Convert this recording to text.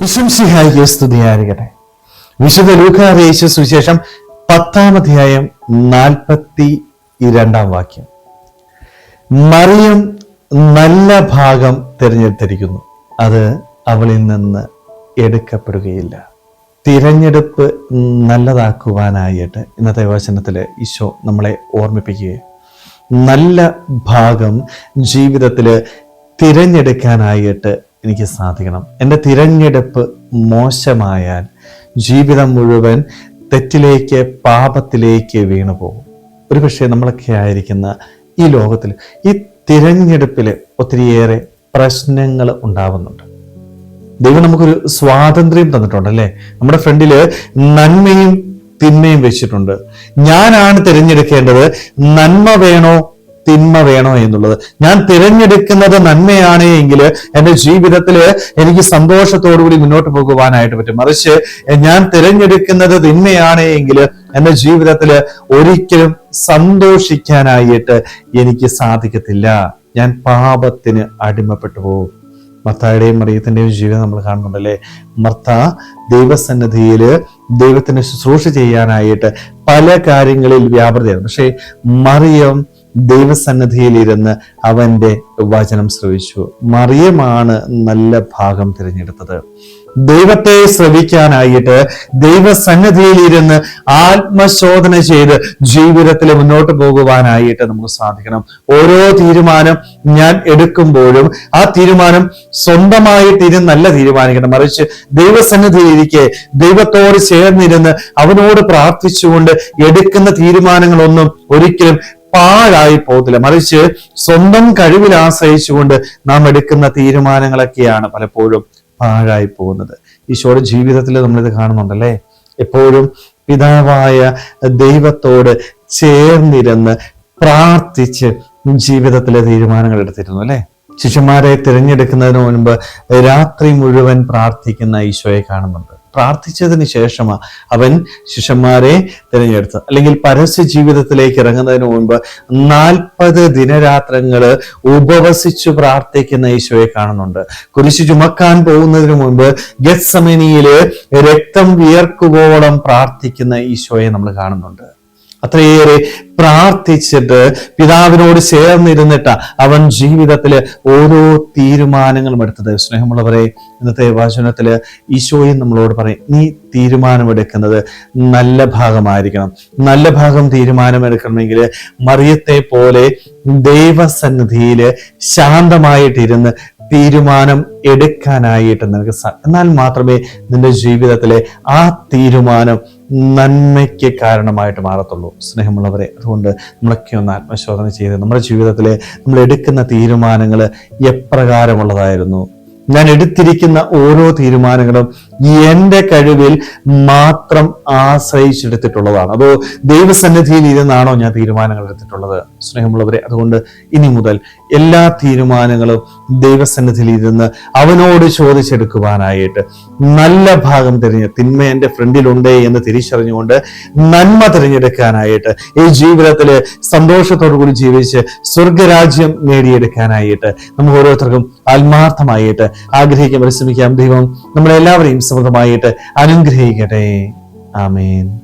വിശംസിഹായിക്ക് സ്തുതിയായിരിക്കട്ടെ. വിശുദ്ധ ലൂക്കാറിയിച്ച സുവിശേഷം പത്താമധ്യായം നാൽപ്പത്തി രണ്ടാം വാക്യം. മറിയം നല്ല ഭാഗം തിരഞ്ഞെടുത്തിരിക്കുന്നു. അത് അവളിൽ നിന്ന് എടുക്കപ്പെടുകയില്ല. തിരഞ്ഞെടുപ്പ് നല്ലതാക്കുവാനായിട്ട് ഇന്നത്തെ വചനത്തിൽ ഈശോ നമ്മളെ ഓർമ്മിപ്പിക്കുകയും നല്ല ഭാഗം ജീവിതത്തിൽ തിരഞ്ഞെടുക്കാനായിട്ട് എനിക്ക് സാധിക്കണം. എന്റെ തിരഞ്ഞെടുപ്പ് മോശമായാൽ ജീവിതം മുഴുവൻ തെറ്റിലേക്ക് പാപത്തിലേക്ക് വീണു പോകും. ഒരുപക്ഷെ നമ്മളൊക്കെ ആയിരിക്കുന്ന ഈ ലോകത്തിൽ ഈ തിരഞ്ഞെടുപ്പിൽ ഒത്തിരിയേറെ പ്രശ്നങ്ങൾ ഉണ്ടാവുന്നുണ്ട്. ദൈവം നമുക്കൊരു സ്വാതന്ത്ര്യം തന്നിട്ടുണ്ട് അല്ലേ? നമ്മുടെ ഫ്രണ്ടിൽ നന്മയും തിന്മയും വെച്ചിട്ടുണ്ട്. ഞാനാണ് തിരഞ്ഞെടുക്കേണ്ടത്. നന്മ വേണോ തിന്മ വേണോ എന്നുള്ളത്. ഞാൻ തിരഞ്ഞെടുക്കുന്നത് നന്മയാണ് എങ്കിൽ എന്റെ ജീവിതത്തിൽ എനിക്ക് സന്തോഷത്തോടുകൂടി മുന്നോട്ട് പോകുവാനായിട്ട് പറ്റും. മറിച്ച് ഞാൻ തിരഞ്ഞെടുക്കുന്നത് തിന്മയാണ് എങ്കിൽ എന്റെ ജീവിതത്തിൽ ഒരിക്കലും സന്തോഷിക്കാനായിട്ട് എനിക്ക് സാധിക്കത്തില്ല. ഞാൻ പാപത്തിന് അടിമപ്പെട്ടു പോകും. മർത്തായുടെയും മറിയത്തിന്റെയും ജീവിതം നമ്മൾ കാണുന്നുണ്ടല്ലേ? മർത്ത ദൈവസന്നിധിയിൽ ദൈവത്തിന് ശുശ്രൂഷ ചെയ്യാനായിട്ട് പല കാര്യങ്ങളിൽ വ്യാപൃതയാണ്. പക്ഷേ മറിയം ദൈവസന്നിധിയിൽ അവന്റെ വചനം ശ്രവിച്ചു. മറിയമാണ് നല്ല ഭാഗം തിരഞ്ഞെടുത്തത്. ദൈവത്തെ ശ്രവിക്കാനായിട്ട് ദൈവസന്നിധിയിലിരുന്ന് ആത്മശോധന ചെയ്ത് ജീവിതത്തിൽ മുന്നോട്ട് പോകുവാനായിട്ട് നമുക്ക് സാധിക്കണം. ഓരോ തീരുമാനം ഞാൻ എടുക്കുമ്പോഴും ആ തീരുമാനം സ്വന്തമായിട്ട് ഇരുന്ന് നല്ല തീരുമാനിക്കണം. മറിച്ച് ദൈവസന്നിധിയിലിരിക്കെ ദൈവത്തോട് ചേർന്നിരുന്ന് അവനോട് പ്രാർത്ഥിച്ചുകൊണ്ട് എടുക്കുന്ന തീരുമാനങ്ങളൊന്നും ഒരിക്കലും പാഴായി പോകത്തില്ല. മറിച്ച് സ്വന്തം കഴിവിൽ ആശ്രയിച്ചുകൊണ്ട് നാം എടുക്കുന്ന തീരുമാനങ്ങളൊക്കെയാണ് പലപ്പോഴും പാഴായി പോകുന്നത്. ഈശോയുടെ ജീവിതത്തിൽ നമ്മളിത് കാണുന്നുണ്ടല്ലേ? എപ്പോഴും പിതാവായ ദൈവത്തോട് ചേർന്നിരുന്ന് പ്രാർത്ഥിച്ച് ജീവിതത്തിലെ തീരുമാനങ്ങൾ എടുത്തിരുന്നു അല്ലേ? ശിഷ്യന്മാരെ തിരഞ്ഞെടുക്കുന്നതിന് മുൻപ് രാത്രി മുഴുവൻ പ്രാർത്ഥിക്കുന്ന ഈശോയെ കാണുന്നുണ്ട്. പ്രാർത്ഥിച്ചതിന് ശേഷമാണ് അവൻ ശിഷ്യന്മാരെ തിരഞ്ഞെടുത്തത് അല്ലെങ്കിൽ പരസ്യ ജീവിതത്തിലേക്ക് ഇറങ്ങുന്നതിന് മുൻപ് നാൽപ്പത് ദിനരാത്രങ്ങൾ ഉപവസിച്ചു പ്രാർത്ഥിക്കുന്ന ഈശോയെ കാണുന്നുണ്ട്. കുരിശു ചുമക്കാൻ പോകുന്നതിന് മുൻപ് ഗത്സമനിയിൽ രക്തം വിയർക്കുവോളം പ്രാർത്ഥിക്കുന്ന ഈശോയെ നമ്മൾ കാണുന്നുണ്ട്. അത്രയേറെ പ്രാർത്ഥിച്ചിട്ട് പിതാവിനോട് ചേർന്നിരുന്നിട്ട് അവൻ ജീവിതത്തിൽ ഓരോ തീരുമാനങ്ങളും എടുത്തത്. സ്നേഹമുള്ളവരെ ഇന്നത്തെ വചനത്തിൽ ഈശോയും നമ്മളോട് പറയും നീ തീരുമാനമെടുക്കുന്നത് നല്ല ഭാഗമായിരിക്കണം. നല്ല ഭാഗം തീരുമാനമെടുക്കണമെങ്കിൽ മറിയത്തെ പോലെ ദൈവസന്നിധിയിൽ ശാന്തമായിട്ടിരുന്ന് തീരുമാനം എടുക്കാനായിട്ട് നിനക്ക് എന്നാൽ മാത്രമേ നിന്റെ ജീവിതത്തിലെ ആ തീരുമാനം നന്മയ്ക്ക് കാരണമായിട്ട് മാറത്തുള്ളൂ. സ്നേഹമുള്ളവരെ അതുകൊണ്ട് നമ്മളൊക്കെ ഒന്ന് ആത്മശോധന ചെയ്ത് നമ്മുടെ ജീവിതത്തിലെ നമ്മൾ എടുക്കുന്ന തീരുമാനങ്ങൾ എപ്രകാരമുള്ളതായിരുന്നു. ഞാൻ എടുത്തിരിക്കുന്ന ഓരോ തീരുമാനങ്ങളും എന്റെ കഴിവിൽ മാത്രം ആശ്രയിച്ചെടുത്തിട്ടുള്ളതാണ്. അതോ ദൈവസന്നിധിയിൽ ഇരുന്നാണോ ഞാൻ തീരുമാനങ്ങൾ എടുത്തിട്ടുള്ളത്? സ്നേഹമുള്ളവരെ അതുകൊണ്ട് ഇനി മുതൽ എല്ലാ തീരുമാനങ്ങളും ദൈവസന്നിധിയിൽ ഇരുന്ന് അവനോട് ചോദിച്ചെടുക്കുവാനായിട്ട് നല്ല ഭാഗം തിരഞ്ഞ് തിന്മ എന്റെ ഫ്രണ്ടിലുണ്ട് എന്ന് തിരിച്ചറിഞ്ഞുകൊണ്ട് നന്മ തിരഞ്ഞെടുക്കാനായിട്ട് ഈ ജീവിതത്തിൽ സന്തോഷത്തോടു കൂടി ജീവിച്ച് സ്വർഗരാജ്യം നേടിയെടുക്കാനായിട്ട് നമുക്ക് ഓരോരുത്തർക്കും ആത്മാർത്ഥമായിട്ട് ആഗ്രഹിക്കാൻ പരിശ്രമിക്കാം. ദൈവം നമ്മളെല്ലാവരെയും സമൃദ്ധമായിട്ട് അനുഗ്രഹിക്കട്ടെ. ആമേൻ.